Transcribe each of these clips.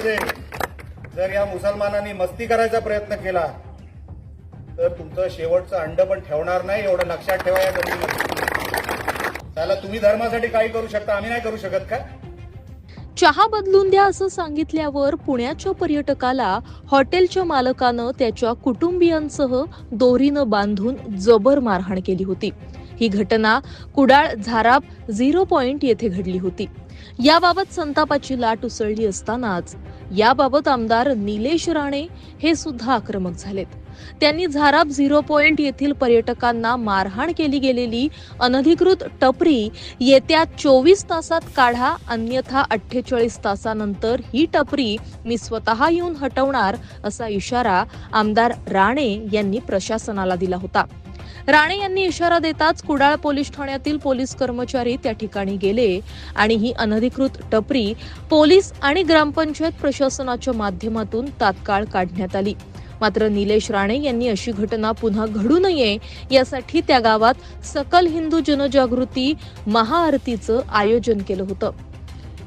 कोकणामध्ये जर या मुसलमानांनी मस्ती करायचा प्रयत्न केला तर तुमचं शेवटचं अंड पण ठेवणार नाही एवढं लक्षात ठेवा या गल्लीमध्ये. त्याला तुम्ही धर्मासाठी काही करू शकता आम्ही नाही करू शकत का? चहा बदलून द्या असं सांगितल्यावर पुण्याच्या पर्यटकाला हॉटेलच्या मालकानं त्याच्या कुटुंबियांसह दोरीनं बांधून जबर मारहाण केली होती. ही घटना कुडाळ झाराप झिरो पॉइंट येथे घडली होती. याबाबत संतापाची लाट उसळली असतानाच याबाबत आमदार निलेश राणे हे सुद्धा आक्रमक झालेत. त्यांनी झाराप झिरो पॉइंट येथील पर्यटकांना मारहाण केली गेलेली अनधिकृत टपरी येत्या चोवीस तासात काढा अन्यथा अठ्ठेचाळीस तासानंतर ही टपरी मी स्वतः येऊन हटवणार असा इशारा आमदार राणे यांनी प्रशासनाला दिला होता. राणे यांनी इशारा देताच कुडाळ पोलीस ठाण्यातील पोलीस कर्मचारी त्या ठिकाणी गेले आणि ही अनधिकृत टपरी पोलीस आणि ग्रामपंचायत प्रशासनाच्या माध्यमातून तात्काळ काढण्यात आली. मात्र निलेश राणे यांनी अशी घटना पुन्हा घडू नये यासाठी त्या गावात सकल हिंदू जनजागृती महाआरतीचं आयोजन केलं होतं.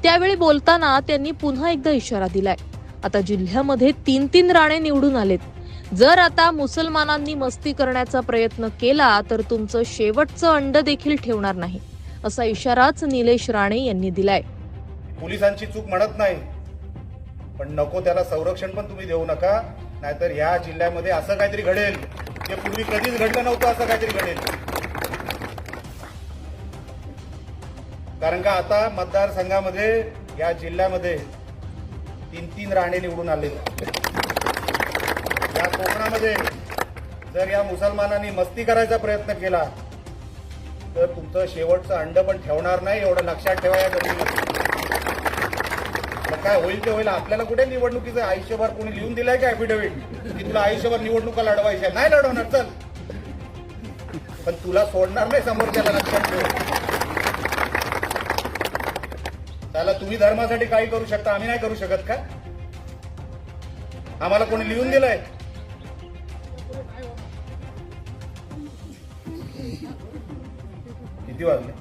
त्यावेळी बोलताना त्यांनी पुन्हा एकदा इशारा दिलाय. आता जिल्ह्यामध्ये तीन तीन राणे निवडून आलेत. जर आता मुसलमानांनी मस्ती करण्याचा प्रयत्न केला तर तुमचं शेवटचं अंड देखील ठेवणार नाही असा इशाराच निलेश राणे यांनी दिलाय. पोलिसांची चूक म्हणत नाही पण नको त्याला संरक्षण पण तुम्ही देऊ नका नाहीतर या जिल्ह्यामध्ये असं काहीतरी घडेल जे पूर्वी कधीच घडलं नव्हतं असं काहीतरी घडेल. कारण का आता मतदारसंघामध्ये या जिल्ह्यामध्ये तीन तीन राणे निवडून आले या कोकणामध्ये जर या मुसलमानांनी मस्ती करायचा प्रयत्न केला तर तुमचं शेवटचं अंड पण ठेवणार नाही एवढं लक्षात ठेवा या गल्लीमध्ये. मग काय होईल ते होईल. आपल्याला कुठे निवडणुकीचं आयुष्यभर कोणी लिहून दिलंय का ऍफिडेव्हिट की तुला आयुष्यभर निवडणुका लढवायच्या? नाही लढवणार चल. पण तुला सोडणार नाही समोरच्याला लक्षात ठेव त्याला तुम्ही धर्मासाठी काही करू शकता आम्ही नाही करू शकत का? आम्हाला कोणी लिहून दिलंय? किती वाजले